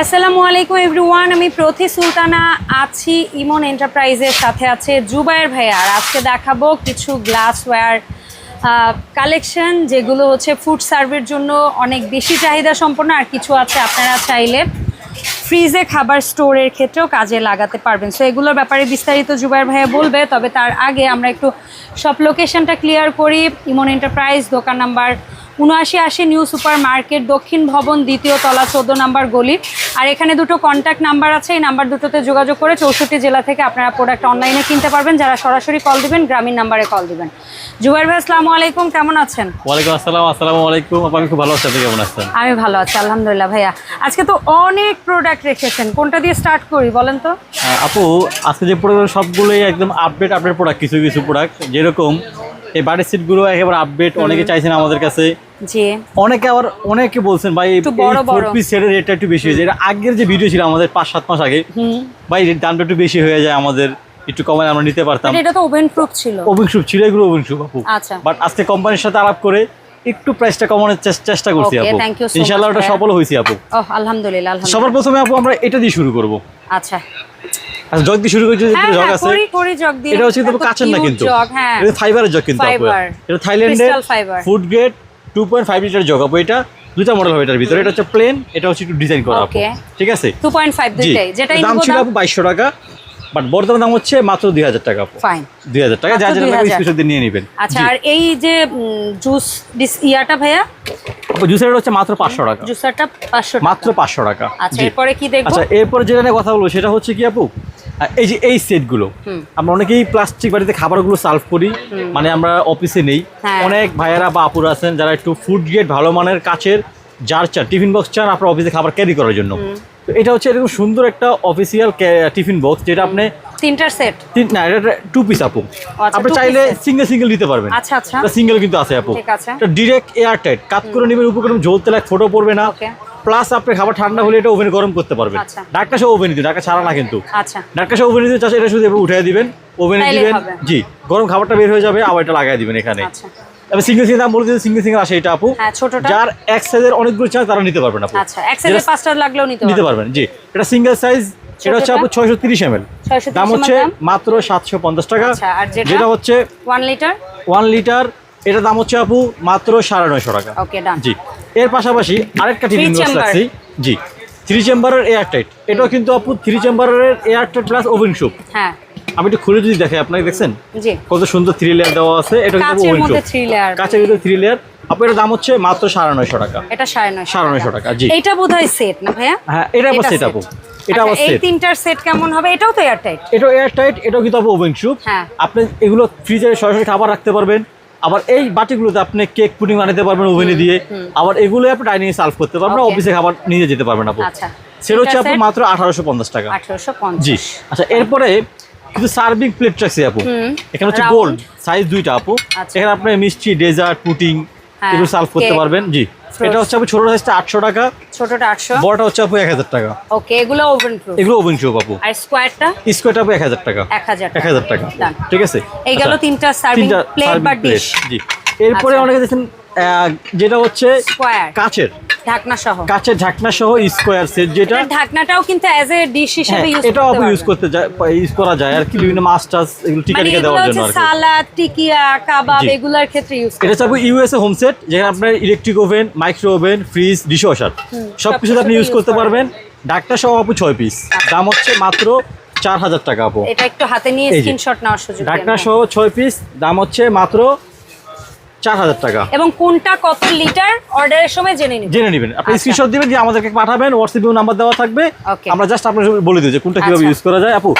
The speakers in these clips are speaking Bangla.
আসসালামু আলাইকুম এভরিওয়ান, আমি প্রতি সুলতানা আছি। ইমন এন্টারপ্রাইজের সাথে আছে জুবায়ের ভাইয়া। আর আজকে দেখাবো কিছু গ্লাসওয়্যার কালেকশন যেগুলো হচ্ছে ফুড সার্ভের জন্য অনেক বেশি চাহিদা সম্পন্ন। আর কিছু আছে আপনারা চাইলে ফ্রিজে খাবার স্টোরের ক্ষেত্রেও কাজে লাগাতে পারবেন। সো এগুলোর ব্যাপারে বিস্তারিত জুবাইর ভাইয়া বলবে, তবে তার আগে আমরা একটু সব লোকেশনটা ক্লিয়ার করি। ইমন এন্টারপ্রাইজ দোকান নাম্বার উনআশি আশি নিউ সুপার মার্কেট দক্ষিণ ভবন দ্বিতীয় তলা চোদ্দ নাম্বার গলি। আর এখানে দুটো কন্ট্যাক্ট নাম্বার আছে এই নাম্বার দুটোতে যোগাযোগ করে চৌষট্টি জেলা থেকে আপনারা প্রোডাক্ট অনলাইনে কিনতে পারবেন। যারা সরাসরি কল দিবেন গ্রামীণ নাম্বারে কল দিবেন। জুবাইর ভাই আসসালামু আলাইকুম কেমন আছেন? ওয়ালাইকুম আসসালাম আসসালামু আলাইকুম। আমি খুব ভালো আছি আপনি কেমন আছেন? আমি ভালো আছি আলহামদুলিল্লাহ ভাইয়া। আজকে তো অনেক প্রোডাক্ট রেখেছেন। কোনটা দিয়ে স্টার্ট করি বলেন তো? আপু আজকে যে প্রোডাক্ট সবগুলোই একদম আপডেট আপডেট প্রোডাক্ট কিছু কিছু প্রোডাক্ট যেরকম এই বাড়ির সিটগুলো একেবারে আপডেট অনেকে চাইছেন আমাদের কাছে। জি। অনেকে আবার অনেকে বলছেন ভাই বড় বড়। পিস সেটের রেটটা একটু বেশি হয়েছে এটা আগের যে ভিডিও ছিল আমাদের পাঁচ সাত মাস আগে হুম। ভাই দামটা একটু বেশি হয়ে যায় আমাদের একটু কমায় আমরা নিতে পারতাম। এটা তো ওভেন প্রুফ ছিল। ওভেন শুপ ছিল এগুলো ওভেন শুপ আপু আচ্ছা। বাট আজকে কোম্পানির সাথে আলাপ করে একটু প্রাইসটা কমানোর চেষ্টা করছি আপু। ইনশাআল্লাহ ওটা সফল হয়েছি আপু। আলহামদুলিল্লাহ আলহামদুলিল্লাহ। সবার প্রথমে আপু আমরা এটা দিয়ে শুরু করব। আচ্ছা। আচ্ছা জগ দিয়ে শুরু করছি যে হ্যাঁ জগ হ্যাঁ আছে করি করি জগ দিয়ে। এটা হচ্ছে কিন্তু কাচের না কিন্তু। হ্যাঁ। এটা ফাইবারের জগ কিন্তু এটা থাইল্যান্ডের food grade two point five litre jug আপু এটা দুইটা মডেল হবে এটার ভিতরে। এটা হচ্ছে প্লেন এটা হচ্ছে একটু ডিজাইন করা আপু ঠিক আছে? 2.5 জি। দুইটাই। দাম ছিল আপু বাইশশো টাকা বাট বর্তমান দাম হচ্ছে মাত্র দুই হাজার টাকা আপু। ফাইন হাজার টাকা যা লাগবে স্পেশাল দিয়ে নিয়ে নেবেন। আচ্ছা আর এই যে জুস ডিস ইয়াটা ভাইয়া? জুসের হচ্ছে মাত্র পাঁচশো টাকা। জুসারটা 500 টাকা। মাত্র পাঁচশো টাকা। আচ্ছা এরপরে কি দেখব? আচ্ছা এরপর যেটা নিয়ে কথা বলব সেটা হচ্ছে কি আপু? এই যে এই সেটগুলো। আমরা অনেকেই প্লাস্টিক বাড়িতে খাবারগুলো সার্ভ করি মানে আমরা অফিসে নেই। হ্যাঁ। অনেক ভাইয়েরা বা আপুরা আছেন যারা একটু ফুড গ্রেড ভালো মানের কাছের জার চান টিফিন বক্স চান আপনার অফিসে খাবার ক্যারি করার জন্য। তো এটা হচ্ছে এরকম সুন্দর একটা অফিসিয়াল টিফিন বক্স যেটা আপনি তিনটার সেট তিন না এটা টু পিস আপু। আচ্ছা, আপনি চাইলে সিঙ্গেল সিঙ্গেল দিতে পারবেন। আচ্ছা আচ্ছা। সিঙ্গেল কিন্তু আছে আপু। ঠিক আছে। এটা ডিরেক্ট এয়ার টাইট কাট করে নেবেন উপরে কোনো জ্বলতে লাগ ফটো পড়বে না. প্লাস আপনি খাবার ঠান্ডা হলে এটা ওভেনে গরম করতে পারবেন। আচ্ছা। ডাক্তার সহ ওভেনে দিন ছাড়া না কিন্তু। আচ্ছা। ডাক্তার সহ ওভেনে চাষে এটা শুধু উঠিয়ে দিবেন ওভেনে দিবেন। জি গরম খাবারটা বের হয়ে যাবে আবার এটা লাগাই দিবেন এখানে। আচ্ছা। সিঙ্গেল সিঙ্গেল দাম সিঙ্গেল সিঙ্গেল আসে এটা আপু। হ্যাঁ যার এক সাইজের অনেকগুলো তারা নিতে পারবেন আপু। আচ্ছা এক সাইজে যেটা- পাঁচটা লাগলেও নিতে নিতে পারবেন। জি। এটা সিঙ্গেল সাইজ এটা হচ্ছে আপু ছয়শো তিরিশ এম এল 630 দাম হচ্ছে মাত্র সাতশো পঞ্চাশ টাকা। আচ্ছা, যেটা? হচ্ছে 1 লিটার ওয়ান লিটার এটার দাম হচ্ছে আপু মাত্র সাড়ে নয়শো টাকা। জি। এর পাশাপাশি আরেকটা টিফিন বক্স। রাখছি। জি। থ্রি চেম্বারের এয়ার টাইট এটাও কিন্তু আপু থ্রি চেম্বারের এয়ার টাইট প্লাস ওভেন হ্যাঁ। আমি একটু খুলে যদি দেখাই আপনাকে দেখছেন? কত সুন্দর থ্রি লেয়ার দেওয়া আছে। এটা কিন্তু ওভেন মধ্যে শুপ 3 লেয়ার কাঁচের ভিতরে থ্রি লেয়ার আপু এটার দাম হচ্ছে মাত্র সাড়ে নয়শো টাকা। এটা 950 সাড়ে নয়শো টাকা, জি। এইটা বোধহয় সেট না ভাইয়া? হ্যাঁ এটা আবার এটা সেট আপু। এটা আবার আচ্ছা, এই তিনটার সেট কেমন হবে? এটাও তো এয়ারটাইট এটাও এয়ার টাইট এটাও কিন্তু আপু ওভেন শুপ হ্যাঁ। আপনি এগুলো ফ্রিজে সরাসরি খাবার রাখতে পারবেন। আবার এই বাটিগুলোতে আপনি কেক পুডিং বানাতে পারবেন ওভেনে দিয়ে। আবার এগুলো আপনি ডাইনিং সার্ভ করতে পারবেন না অফিসে খাবার নিয়ে যেতে পারবেন আপু। আচ্ছা। সেটা হচ্ছে আপনি মাত্র আঠারোশো পঞ্চাশ টাকা। 1850 জি। আচ্ছা এরপরে কিছু সার্ভিং প্লেট রাখছি আপু। এখানে হচ্ছে। গোল্ড সাইজ দুইটা আপু। আচ্ছা। এখানে আপনার মিষ্টি ডেজার্ট পুটিং হ্যাঁ, এগুলো সার্ভ করতে পারবেন জি। এটা হচ্ছে আপু ছোট সাইজটা আটশো টাকা ছোটটা 800 বড়টা হচ্ছে আপু এক হাজার টাকা। ওকে এগুলো ওভেন প্রুফ এগুলো ওভেন প্রুফ আপু। আর স্কোয়ারটা স্কোয়ারটা আপু এক হাজার টাকা। 1000 এক হাজার টাকা। ঠিক আছে? এই গেল আচ্ছা, তিনটা সার্ভিং প্লেট বা ডিশ জি। এরপরে আচ্ছা। অনেকে দেখেন আহ, যেটা হচ্ছে স্কোয়ার কাচের। ঢাকনা সহ ঢাকনা স্কোয়ার সেট যেটা ঢাকনাটাও কিন্তু অ্যাজ এ ডিশ হিসেবে ইউজ এটাও করতে ইউজ করতে ইউজ করা যায় আর কি বিভিন্ন মাছ টাছ এগুলো টিকা মানে টিকা দেওয়ার জন্য আর সালাদ টিকিয়া কাবাব এগুলোর ক্ষেত্রে ইউজ এটা হচ্ছে ইউএসএ হোম সেট যেখানে আপনার electric oven micro oven fridge dishwasher সব কিছুতে আপনি ইউজ করতে পারবেন। ডাকটা সহ আপু ছয় পিস দাম হচ্ছে মাত্র চার হাজার টাকা আপু। এটা একটু হাতে নিয়ে এই স্ক্রিনশট নেওয়ার সুযোগ ডাকনা সহ ছয় পিস দাম হচ্ছে মাত্র চার হাজার টাকা। এবং কোনটা কত লিটার অর্ডারের সময় জেনে জেনে নেবেন। আপনি আচ্ছা। স্ক্রিনশট দিবেন দিয়ে আমাদেরকে পাঠাবেন হোয়াটসঅ্যাপে নাম্বার দেওয়া থাকবে। আমরা জাস্ট বলে দিই যে কোনটা কীভাবে আচ্ছা। ইউজ করা যায়। আপু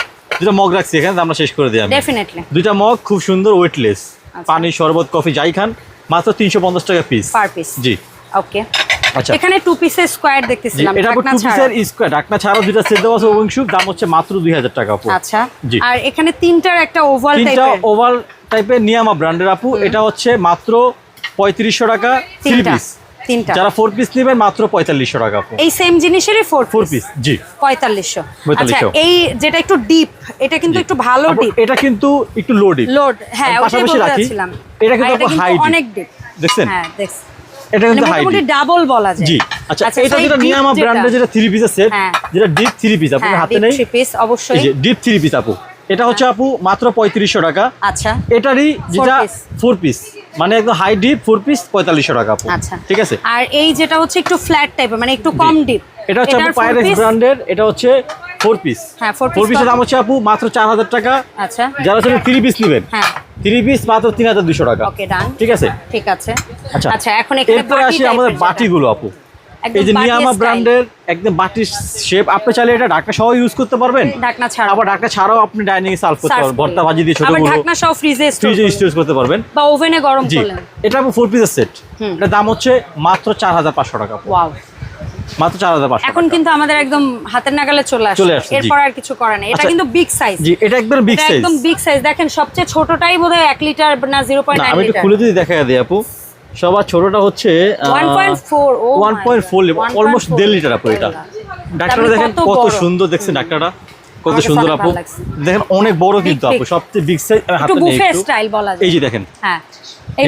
দুটা মগ রাখছি এখানে আমরা শেষ করে দিই আমি। ডেফিনেটলি দুইটা মগ খুব সুন্দর ওয়েটলেস আচ্ছা। পানি শরবত কফি যাই খান মাত্র তিনশো পঞ্চাশ টাকা পিস পার পিস জি। ওকে আচ্ছা এখানে টু পিসের স্কোয়ার দেখতেছিলাম এটা টু পিসের স্কোয়ার ঢাকনা ছাড়াও। দুইটা সেট দেওয়া আছে ওভেনশুপ দাম হচ্ছে মাত্র দুই হাজার টাকা আপু আচ্ছা। আর এখানে তিনটার একটা ওভাল তিনটা টাইপের ওভাল টাইপের নিয়ামা ব্র্যান্ডের আপু এটা হচ্ছে মাত্র পঁয়ত্রিশশো টাকা থ্রি পিস তিনটা। যারা ফোর পিস নেবেন মাত্র পঁয়তাল্লিশশো টাকা এই সেম জিনিসেরই ফোর ফোর পিস জি। পঁয়তাল্লিশশো। আচ্ছা 4500 এই যেটা একটু ডিপ এটা কিন্তু একটু ভালো ডিপ এটা কিন্তু একটু লো ডিপ লোড হ্যাঁ পাশাপাশি রাখি। এটা কিন্তু আপু অনেক ডিপ দেখছেন? হ্যাঁ দেখছি। এটা মানে কিন্তু high মোটামুটি ডাবল বলা যায়। জি। আচ্ছা এটা যেটা নিয়ে আমার ব্র্যান্ডের যেটা। থ্রি পিসের সেট হ্যাঁ। যেটা ডিপ থ্রি পিস আপনার হ্যাঁ হাতে নেই? three piece অবশ্যই। ডিপ থ্রি পিস আপু। এটা হচ্ছে আপু মাত্র পঁয়ত্রিশশো টাকা। আচ্ছা। এটারই যেটা। ফোর পিস মানে একদম হাই ডিপ ফোর পিস পঁয়তাল্লিশশো টাকা আপু। আচ্ছা। ঠিক আছে? আর এই যেটা হচ্ছে একটু ফ্ল্যাট টাইপের মানে একটু কম ডিপ এটা হচ্ছে আপু পাইরেক্স ব্র্যান্ডের এটা হচ্ছে ফোর পিস হ্যাঁ, ফোর পিসের? দাম হচ্ছে আপু মাত্র চার হাজার টাকা। আচ্ছা। যারা হচ্ছে থ্রি পিস নেবেন। হ্যাঁ। থ্রি পিস মাত্র তিন হাজার দুশো টাকা। ওকে ডান ঠিক আছে? ঠিক আছে। আচ্ছা আচ্ছা এখন এরপরে আসি আমাদের বাটিগুলো আপু। এই যে নিয়ামা ব্র্যান্ডের একদম বাটির শেপ আপনি চাইলে এটা ঢাকা সহ ইউজ করতে পারবেন। ঢাকনা ছাড়া আবার ঢাকা ছাড়াও আপনি ডাইনিং সার্ভ করতে পারবেন। ভর্তা ভাজি দিয়ে ছোট বড় ঢাকনা সহ ফ্রিজে ফ্রিজে স্টোরেজ করতে পারবেন। বা ওভেনে গরম করলেন। এটা আপু ফোর পিসের সেট। এটার দাম হচ্ছে মাত্র চার হাজার পাঁচশো টাকা ওয়াও মাত্র চার হাজার পাঁচশো এখন কিন্তু আমাদের একদম হাতের নাগালে চলে আসছে। এরপর আর কিছু নেই। এটা আচ্ছা, কিন্তু বিগ সাইজ জি এটা একদম বিগ সাইজ একদম বিগ সাইজ দেখেন সবচেয়ে ছোটটাই বোধহয় লিটার না আমি একটু খুলে দিই আপু। সবার ছোটটা হচ্ছে ওয়ান পয়েন্ট ফোর ও ওয়ান পয়েন্ট ফোর অলমোস্ট দেড় লিটার আপু এটা। ডাক্তারটা দেখেন কত সুন্দর দেখছেন ডাক্তারটা কত সুন্দর অনেক আপু। দেখেন অনেক বড় কিন্তু আপু সবচেয়ে বিগ সাইজ হাতে নেই একটু। স্টাইল বলা যায়। এই যে দেখেন। হ্যাঁ।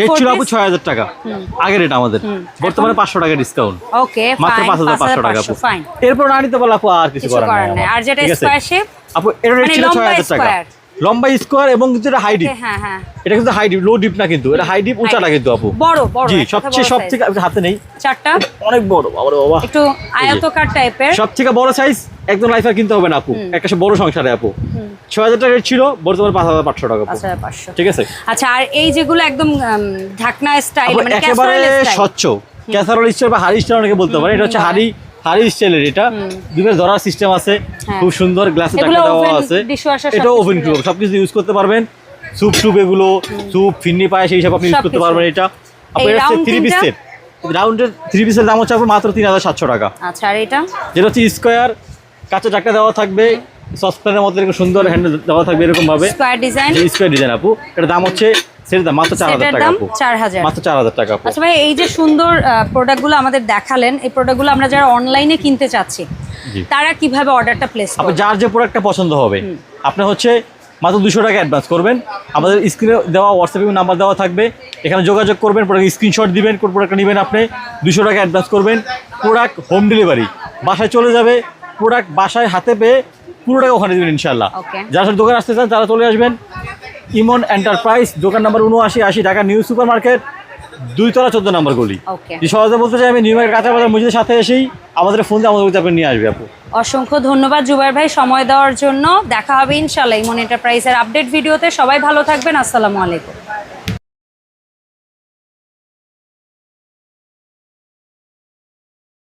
রেট ছিল আপু ছয় হাজার টাকা। আগের রেট আমাদের। বর্তমানে পাঁচশো টাকা ডিসকাউন্ট ওকে মাত্র পাঁচ হাজার পাঁচশো টাকা আপু। এরপর না নিতে পারলে আপু আর কিছু করার নাই আর যেটা স্কোয়ার শেপ আপু এর রেট মানে ছিল ছয় হাজার টাকা। লম্বা স্কোয়ার এবং যেটা হাই ডিপ হ্যাঁ হ্যাঁ এটা কিন্তু হাই ডিপ লো ডিপ না কিন্তু এটা হাই ডিপ উঁচাটা কিন্তু আপু। বড় বড় জি সবচেয়ে হাতে নেই। চারটা? অনেক বড় বাবা বাবা। একটু আয়তকার টাইপের সব থেকে বড় সাইজ একদম লাইফার কিনতে হবে না আপু। একটা বড় সংসারে আপু। ছয় হাজার টাকা ছিল বর্তমানে পাঁচ হাজার পাঁচশো টাকা ঠিক আছে? আচ্ছা আর এই যেগুলো একদম ঢাকনা স্টাইল মানে একেবারে স্বচ্ছ। ক্যাসারোল স্টাইল বা হাড়ি স্টাইল অনেকে বলতে পারে। এটা হচ্ছে হাড়ি হাড়ি স্টাইলের এটা। দুধের ধরার সিস্টেম আছে। হ্যাঁ। খুব সুন্দর গ্লাসে টাকা দেওয়া আছে। এটা ওভেন মিলে। সবকিছু ইউজ করতে পারবেন। স্যুপ স্যুপ এগুলো স্যুপ ফিন্নি পায়ে সেই সব আপনি ইউজ করতে পারবেন এটা। আপু এই এটা হচ্ছে থ্রি তিনটা? পিসের রাউন্ডের থ্রি পিসের দাম হচ্ছে আপনার মাত্র তিন হাজার সাতশো টাকা। আচ্ছা আর এটা? যেটা হচ্ছে স্কোয়ার কাঁচা চাকা দেওয়া থাকবে। সসপ্যানের মধ্যে এরকম সুন্দর হ্যান্ডেল দেওয়া থাকবে এরকম ভাবে। স্কোয়ার ডিজাইন স্কোয়ার ডিজাইন আপু। এটার দাম হচ্ছে সেটার দাম মাত্র চার হাজার সেটার টাকা আপু। চার হাজার। মাত্র চার হাজার টাকা আচ্ছা ভাই এই যে সুন্দর প্রোডাক্টগুলো আমাদের দেখালেন এই প্রোডাক্টগুলো আমরা যারা অনলাইনে কিনতে চাচ্ছি। তারা কীভাবে অর্ডারটা প্লেস করবে? যার যে প্রোডাক্টটা পছন্দ হবে। আপনি হচ্ছে মাত্র দুশো টাকা অ্যাডভান্স করবেন। আমাদের স্ক্রিনে দেওয়া হোয়াটসঅ্যাপে নাম্বার দেওয়া থাকবে। এখানে যোগাযোগ করবেন প্রোডাক্ট স্ক্রিনশট দিবেন কোন প্রোডাক্টটা নেবেন আপনি। দুশো টাকা অ্যাডভান্স করবেন। প্রোডাক্ট হোম ডেলিভারি বাসায় চলে যাবে প্রোডাক্ট বাসায় হাতে পেয়ে পুরো টাকা ওখানে দেবেন ইনশাল্লাহ যারা সব দোকানে আসতে চান তারা চলে আসবেন। ইমন এন্টারপ্রাইজ দোকান নাম্বার উনআশি আশি ঢাকা নিউ সুপার মার্কেট দুইতলা চোদ্দ নাম্বার গলি। সহজে বলতে চাই আমি নিউ মার্কেট কাঁচা বাজার মসজিদের সাথে এসেই আমাদের ফোন দিয়ে আমাদের আপনি নিয়ে আসবে আপু। অসংখ্য ধন্যবাদ জুবাইর ভাই সময় দেওয়ার জন্য। দেখা হবে ইনশাল্লাহ ইমন এন্টারপ্রাইজের আপডেট ভিডিওতে। সবাই ভালো থাকবেন আসসালামু আলাইকুম।